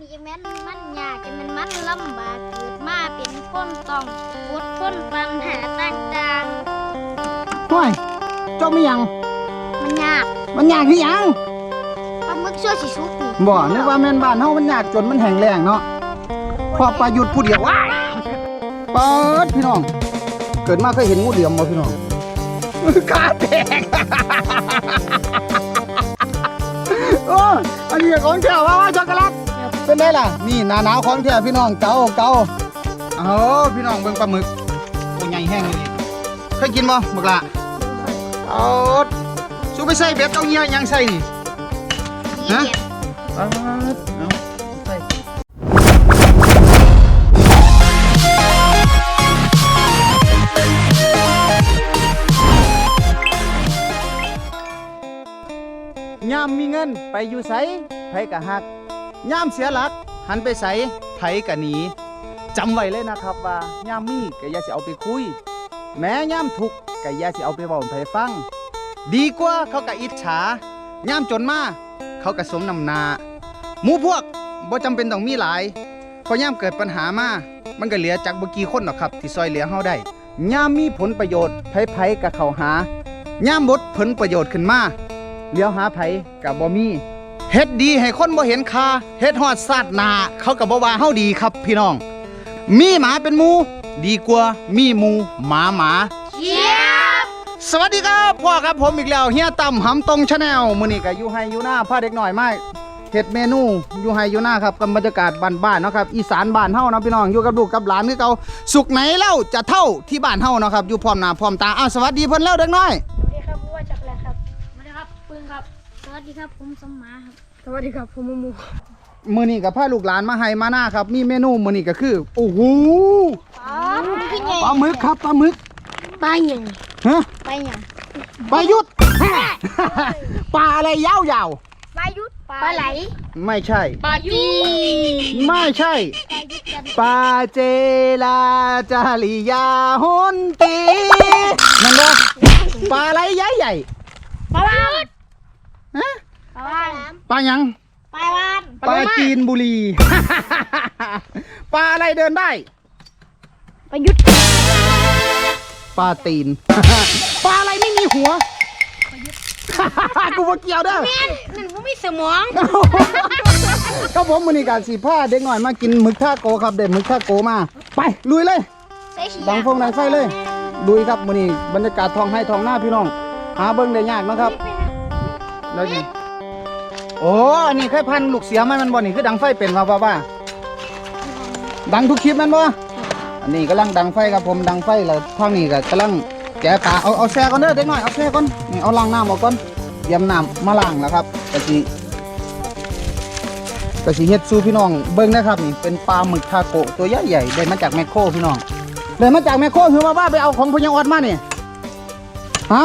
นี่จะแม่นมันยากจะแม่นมันลำบากเกิดมาเป็นคนต้องอดทนปัญหาต่างห้วยเจ้าไม่ยัง ๆ มันยากมันยากที่ยัง ปลาหมึกชั่วสิสุกนี่บ่นึกว่าแม่นบ้านเฮามันยากจนมันแห้งแล้งเนาะพอประยุทธ์ผู้เดียวว้ายเปิดพี่น้อง เกิดมาเคยเห็นงูเหลือมบ่พี่น้องขาแตกโอ้อันนี้ของแท้ว่าว่าช็อกโกแลต เป็นไงล่ะ นี่หนาหนาวของแท้พี่น้องเกาเกาเอาพี่น้องเบิ่งปลาหมึกตัวใหญ่แห้งเลยเคยกินบ่บักละเอาสูไปใส่เบ็ดเอาเงี้ยยังใส่นี่ฮะเอาเอาใส่ยามมีเงินไปอยู่ไสไผกะหัก ย่ามเสียหลัก หันไปไสไผกะหนีจำไว้เลยนะครับว่าย่ามมีก็อย่าสิเอาไปคุย แม้ย่ามทุกก็อย่าสิเอาไปเว้าให้ไผฟัง ดีกว่าเขากะอิจฉาย่ามจนมาเขากะสมนำนาหมู่พวกบ่จำเป็นต้องมีหลายเพราะย่ามเกิดปัญหามามันก็เหลือจากบ่กี่คนหรอกครับ ที่ซอยเหลือเฮาได้ย่ามมีผลประโยชน์ไผๆกับเขาหาย่ามบดผลประโยชน์ขึ้นมาเลี้ยวหาไผกับบ่มี เฮ็ดดีให้คนบ่เห็นค่าเฮ็ดฮอดซาดหนาเขาก็บ่ว่าเฮาดีครับพี่น้อง มีหมาเป็นหมูดีกว่ามีหมูหมาหมาเจี๊ยบสวัสดีครับพ่อครับผมอีกแล้วเฮียต่ำหำตรงชาแนลมื้อนี้ก็อยู่ให้อยู่หน้าพาเด็กหน่อยมาเฮ็ดเมนูอยู่ให้อยู่หน้าครับกับบรรยากาศบ้านๆเนาะครับอีสานบ้านเฮาเนาะพี่น้องอยู่กับลูกกับหลานคือเก่าสุขไหนเล่าจะเท่าที่บ้านเฮาเนาะครับอยู่พร้อมหน้าพร้อมตาอ้าวสวัสดีเพิ่นแล้วเด็กน้อย วัสดีครับผมสมหมาครับสวัสดีครับผมมูมูมื้อนี้ก็พาลูกหลานมาให้มาหน้าครับ มีเมนูมื้อนี้ก็คือโอ้โหอ๋อขึ้นไงปลาหมึกครับปลาหมึกไปหยังฮะไปหยังปลายุทธปลาอะไรยาวปลายุทธปลาไหลๆไม่ใช่ปาจีไม่ใช่ปลายุทธกันปาเจลาจาริยาฮุนตีนั่นเด้อปลาอะไรใหญ่ใหญ่ปลายุทธ ฮะปลาวานปลาหยังปลาวานปลาจีนบุรี ปลาอะไรเดินได้ปลายุทธปลาตีน ปลาอะไรไม่มีหัวกูว่าเกี่ยวเด้อนั่นผมมีสมองก็ผมมือนี้การสีผ้าเด็กหน่อยมากินหมึกท่าโกครับเด็ดหมึกท่าโกมา ไปลุยเลยใส่ฉีดังฟงดังไฟเลยลุยครับมือนี้บรรยากาศทองให้ทองหน้าพี่น้อง หาเบิ้งได้ยากเนาะครับ แล้วนี่โอ้อันนี้แค่พันลูกเสียมันมันบ่นี่คือดังไฟเป็นว่าว่าว่าดังทุกคลิปมันบ่อันนี้กำลังดังไฟครับผมดังไฟแล้วทางนี้ก็กำลังแกะปลาเอาเอาแช่ก่อนเด้อเด็กน้อยเอาแช่ก่อนนี่เอาล้างน้ำออกก่อนเตรียมน้ำมาล้างแล้วครับกะสิกะสิเฮ็ดสู่พี่น้องเบิ่งนะครับนี่เป็นปลาหมึกทาโกะตัวใหญ่ๆได้มาจากแมคโครพี่น้องได้มาจากแมคโครคือว่าว่าไปเอาของพญาออดมาเนี่ยฮะ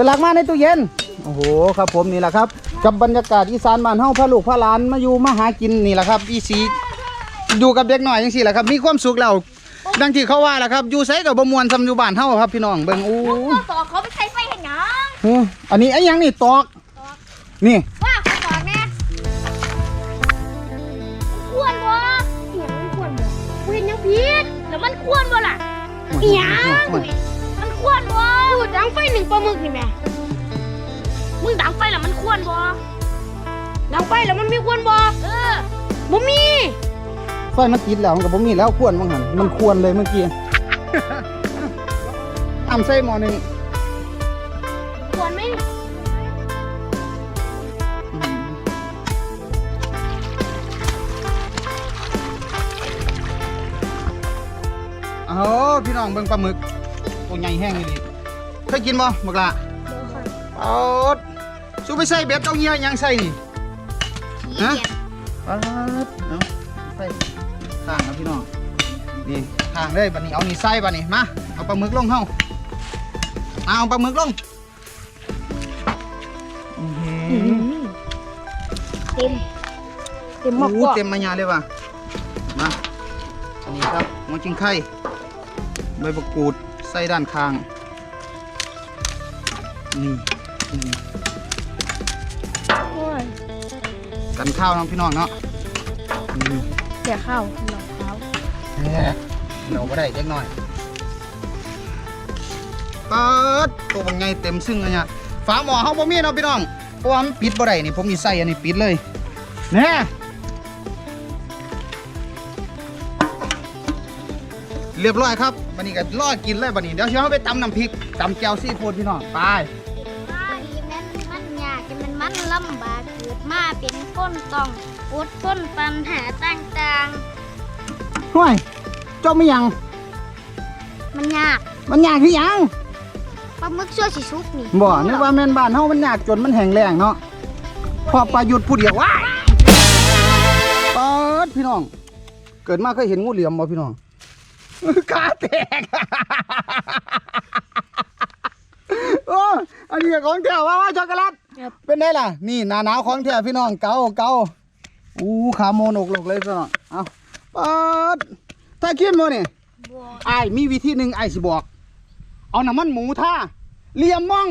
เวลากมาในตู้เย็น โอ้โหครับผมนี่แหละครับ กับบรรยากาศอีสานบ้านเฮาพาลูกพาหลานมาอยู่มาหากินนี่แหละครับอีสีอยู่กับเด็กหน่อยจังซี่แหละครับ มีความสุขแล้วดังที่เขาว่าแหละครับอยู่ไสกับบ่มวนซำอยู่บ้านเฮาครับพี่น้องเบิ่งอู้ก็ต่อเขาไปใส่ไฟเห็นหยังเฮ้ออันนี้ไอ้หยังนี่ตอกนี่ว่าเขาต่อแน่ควรบ่เหียมันควรบ่กูเห็นยังผิดแล้วมันควรบ่ล่ะเอียงมันควรบ่พู ดังไฟหนึ่งปลาหมึกนี่แม่มึงดังไฟแล้วมันควรบ่ดังไฟแล้วมันมีควรบ่เออบ่มีไฟมันติดแล้วมันก็บ่มีแล้วควรมั้งหันมันควรเลยเมื่อกี้อ้ำใส่หมอหนึงควรไหมอืมเอพี่น้องเบิ่งปลาหมึกตัวใหญ่แห้งเลยดิ เคยกินบ่หมึกละเอาสู้ไปใส่เบ็ดเอาเงี้ยยังใส่นี่ฮะปัดเอาใส่ข้างนะพี่น้องนี่ข้างเลยบัดนี้เอานี่ใส่บัดนี้มาเอาปลาหมึกลงเฮามาเอาปลาหมึกลงอื้อหือเต็มเต็มหมโอ้ดโหก็เต็มมายาเลยว่ะมาอันนี้ครับหัวจิงไข่ใบมะกรูดใส่ด้านข้าง นี่นี่โอ้ยใส่กันข้าวเน้องพี่น้องเนาะอืมเสียข้าวหลอกเขาแหม่เราก็ได้เล็กน้อยเปิดตัวเป็นไงเต็มซึ่งเลยเนี่ยฝาหม้อเฮาบ่มีเนาะพี่น้องเพราะว่ามันปิดบ่ได้นี่ผมมีใส่อันนี้ปิดเลยแน่เรียบร้อยครับวันนี้ก็รอกินเลยวันนี้เดี๋ยวเฮาไปตำน้ำพริกตำแจ่วซีฟู้ดพี่น้องไปำบากเกิดมาเป็นคนต้องอดทนปัญหาต่างห่วยเจ้าไม่ยัง ๆ มันยากมันยากคือหยังปลาหมึกชั่วสิสุกนี่บ่นึกว่าแม่นบ้านเฮามันยากจนมันแห้งแล้งเนาะพอประยุทธ์พูดเดียวว้ายเปิดพี่น้อง เกิดมาเคยเห็นงูเหลี่ยมบ่พี่น้องขาแตกโอ้อันนี้ก็ของแท้ว่าว่าช็อกโกแลต ครับเป็นไงล่ะ นี่หนาหนาวของแท้พี่น้องเกาเกาอู้ขาโมนอกหลกเลยพี่น้องเอาเปิดถ้าคิดบ่นี่บัวไอ้ายมีวิธีหนึ่งไอ้ายสิบอก เอาน้ำมันหมูท่าเลียมม่อง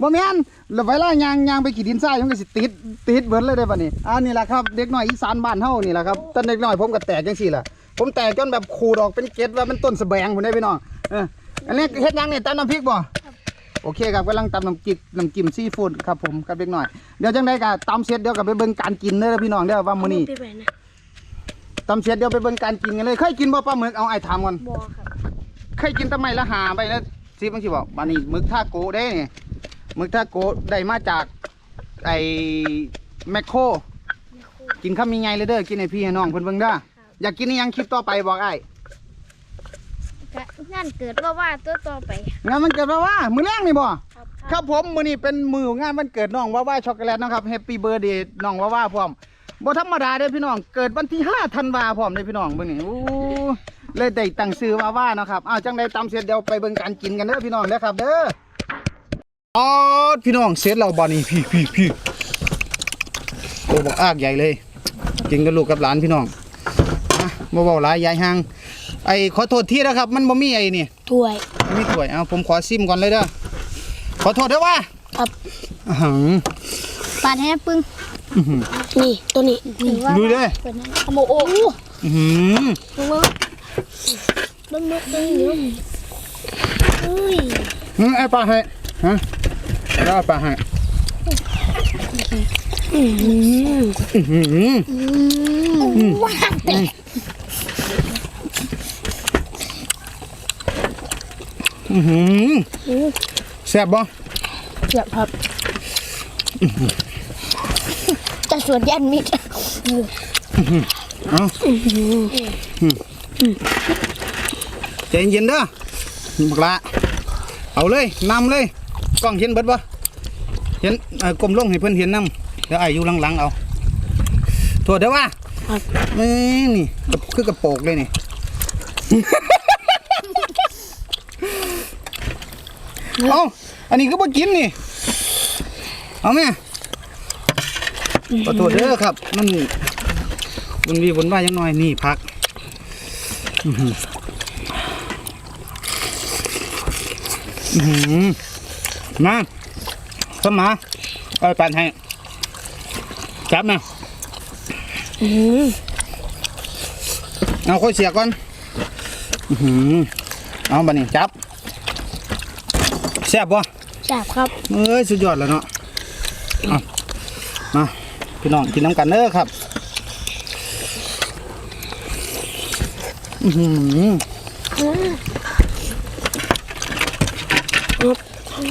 บ่แม่นแล้วเวลายางยางไปขี่ดินทรายมันก็สิติดติดเบิดเลยได้ป่ะนี่อ่านี่แหละครับเด็กน้อยอีสานบ้านเฮานี่แหละครับตอนเด็กน้อยผมก็แตกจังซี่ล่ะ ผมแตกจนแบบขูดออกเป็นเกล็ดว่ามันต้นสะแบงพุ่นได้พี่น้องเอออันนี้เฮ็ดหยังนี่ตำน้ำพริกบ่ โอเคครับกำลังตำน้ำจิกน้ำจิ้มซีฟู้ดครับผมกับเด็กน้อยเดี๋ยวจังไดก็ตำเสร็จเดี๋ยวก็ไปเบิ่งการกินเด้อพี่น้องเด้อว่ามื้อนี้ไปไปนะตำเสร็จเดี๋ยวไปเบิ่งการกินกันเลยเคยกินบ่ปลาหมึกเอาไอ้ายถามก่อนบัวครับเคยกินแตะไมละหาไปนะซีบางทีบอกบานี่หมึกท่าโกได้นี่หมึกท่าโกได้มาจากไอ้แมคโครกินข้าวมีไงเลยเด้อกินให้พี่ให้น้องเพิ่นเบิ่งเด้ออยากกินนี่ยังคลิปต่อไปบอกไอ้ ก็งานเกิดว่าว่าตัวต่อไป งานมันเกิดมาว่ามื้อแรกนี่บ่ ครับครับผมมื้อนี้เป็นมื้องานวันเกิดน้องว่าว่าช็อกโกแลตนะครับแฮปปี้เบิร์ดเดย์น้องว่าว่าพร้อมบ่ธรรมดาเด้อพี่น้อง เกิดวันที่5ธันวาพร้อมเด้อพี่น้องเบิ่งนี่โอ้เลยได้ตั้งชื่อว่าว่าเนาะครับอ้าวจังได๋ตามเสร็จเดี๋ยวไปเบิ่งการกินกันเด้อพี่น้องเด้อครับ เด้ออ๋อพี่น้องเสร็จแล้วบอนี่พี่พี่พี่โตบอกอากใหญ่เลย กินกับลูกกับหลานพี่น้องอะบ่เบาหลายยายห่าง ไอ้ขอโทษที่นะครับ มันบ่มีไอ้นี่ถ้วย บ่มีถ้วยเอาผมขอซิมก่อนเลยเด้อขอโทษเด้อว่าครับอื้อหือปาดให้ปึ้งอื้อหือนี่ตัวนี้ดูเด้อเป็นนั่นขโมโอ้อื้อหือมึงมึงมึงมึงมึงเดี๋ยวเฮ้ยอืมไอ้ปลาให้ฮะแล้วไอ้ปลาให้อืมอื้อหือ อืมว้าวเตะ อื้อหือแซ่บบ่เจ็บครับจะสวนยันมิดเอาใจเย็นๆเด้อนี่บักละเอาเลยนำเลยกล้องเห็นเบิดบ่เห็นเอ่อกลมลงให้เพิ่นเห็นนำเดี๋ยวไอ้ายอยู่หลังๆเอาโทษเด้อว่าแม่งนี่กับคือกระโปกเลยนี่ เอาอันนี้ก็บ่กินนี่ เอาแม่ขอโทษเด้อครับ มันมันมีบนว่ายังน้อยนี่พักอื้อหืออื้อหือมาสมาเอาไปปั่นให้จับมาเอาค่อยเสียก่อน อื้อหือเอาบัดนี้จับ แซ่บบ่แซ่บครับเอ้ยสุดยอดแล้วเนาะเอามาพี่น้องกินน้ำกันเด้อครับอือหือ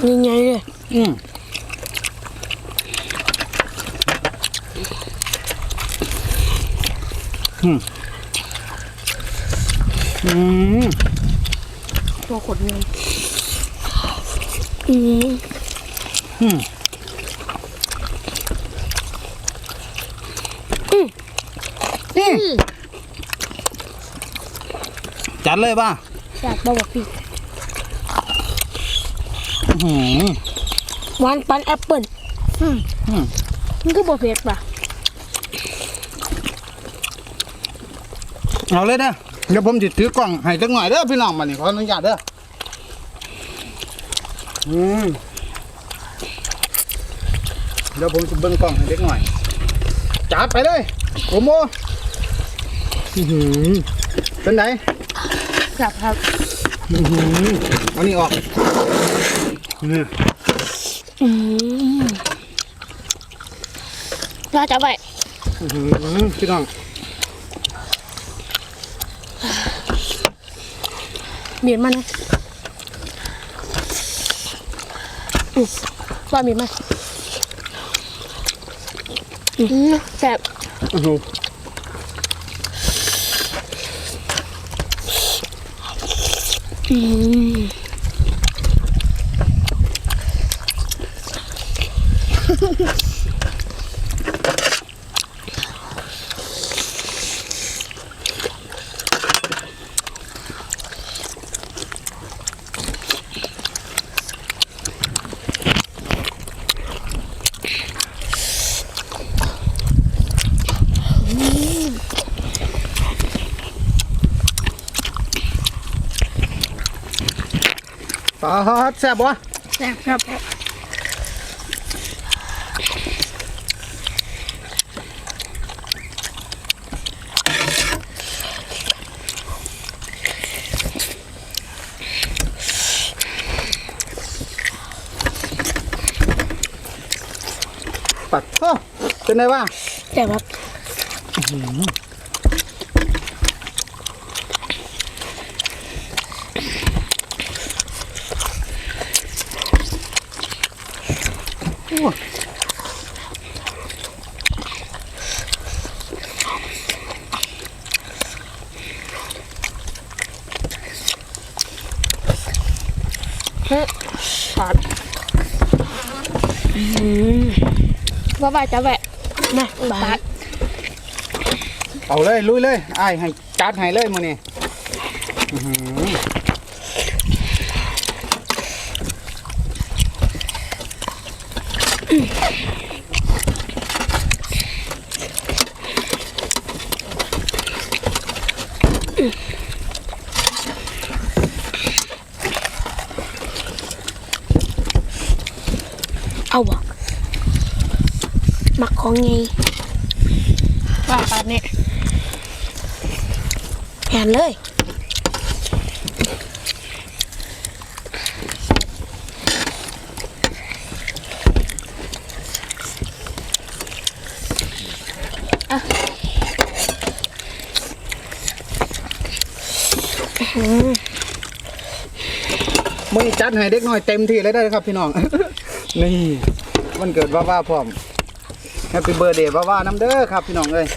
ยังไงเลยอืมอืมอืมตัวขดเงิน อืมอืมอืมจัดเลยป่ะแซ่บบ่บอกพี่อื้อหือหวานปันแอปเปิ้ลอืมอืมมันก็บ่เผ็ดป่ะเอาเลยเด้อเดี๋ยวผมจะถือกล่องให้จักหน่อยเด้อพี่น้องมานี่ขออนุญาตเด้อ อืมเดี๋ยวผมจะเบิ่งกล่องให้เด็กหน่อย จัดไปเลยโอโมอื้อหือเป็นไหนครับครับอื้อหือเอานี่ออกนี่อืมน่าจะไปอื้อหือพี่น้องเบียดมันนะอืม ว่ามีดมาอืมแซ่บอื้อหื ออืมปาดแซ่บบ่แซ่บครับปัดโอ้เป็นไงบ้างแซ่บครับ โอ้ เฮ้ย ขาดอืมว่าไปจะแวะมาบาดเอาเลย ลุยเลยไอ้ายให้จัดให้เลยมื้อนี้อื้อหือ มักของไงว่าปาดเนี่ยแผนเลยมื้อนี้จัดให้เด็กน้อยเต็มที่เลยได้อครับพี่น้อง นี่วันเกิดว่าว่าพร้อม แฮปปี้เบิร์ดเดย์ว่าว่าน้ำเด้อครับพี่น้องเอ้ย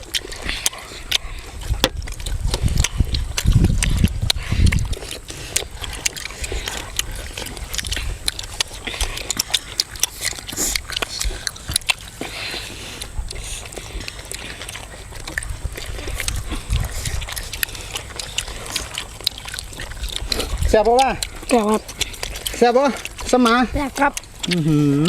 แซ่บบ่ว่าแซ่บครับแซ่บบ่สมาแซ่บครับ อือหือ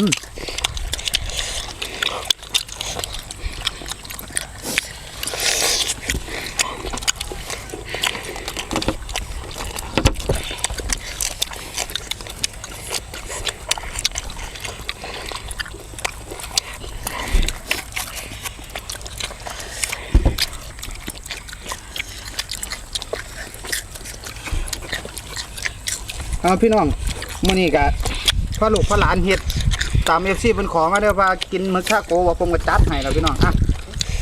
เอาพี่น้องมื้อนี้ก็พ่อลูกพ่อหลานเฮ็ดตาม FC เพิ่นขอมาเด้อว่ากินหมึกชาโกว่าผมก็จัดให้แล้วพี่น้องอะ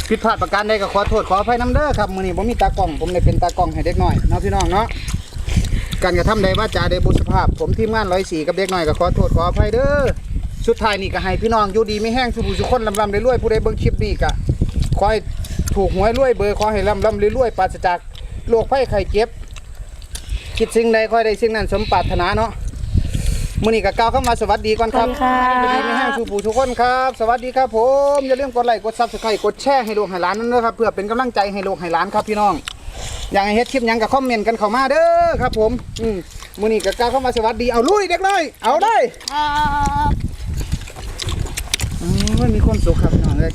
ผิดพลาดประการใดก็ขอโทษขออภัยนํเด้อครับมื้อนี้บ่มีตากล้องผมได้เป็นตากล้องให้เด็กน้อยเนาะพี่น้องเนาะการกระทำใดว่าจาใดบุสภาพ ผมทีมงาน104กับเด็กน้อยก็ขอโทษขออภัยเด้อสุดท้ายนี่ก็ให้พี่น้องอยู่ดีไม่แห้งสุขสุขคนลำลำรวยๆผู้ใดเบิ่งคลิปนี้ก็ขอให้ถูกหวยรวยเบอร์ขอให้ลำลำรวยๆปราศจากโรคภัยไข้เจ็บ คิดสิ่งใดค่อยได้สิ่งนั้นสมปรารถนาเนาะมื้อนี้ก็กล่าวคำว่าสวัสดีก่อนครับสวัสดีครับสวัสดีไม่แห้งสู่ผู้ทุกคนครับ สวัสดีครับผมอย่าลืมกดไลค์กด Subscribe กดแชร์ให้ลูกให้หลานนั่นเด้อครับ เพื่อเป็นกำลังใจให้ลูกให้หลานครับพี่น้อง อยากให้เฮ็ดคลิปหยังก็คอมเมนต์กันเข้ามาเด้อครับผมอืมมื้อนี้ก็กล่าวคำว่าสวัสดีเอาลุยเด็กเลยเอาได้ครับอืมมีความสุขครับพี่น้องเอ้ย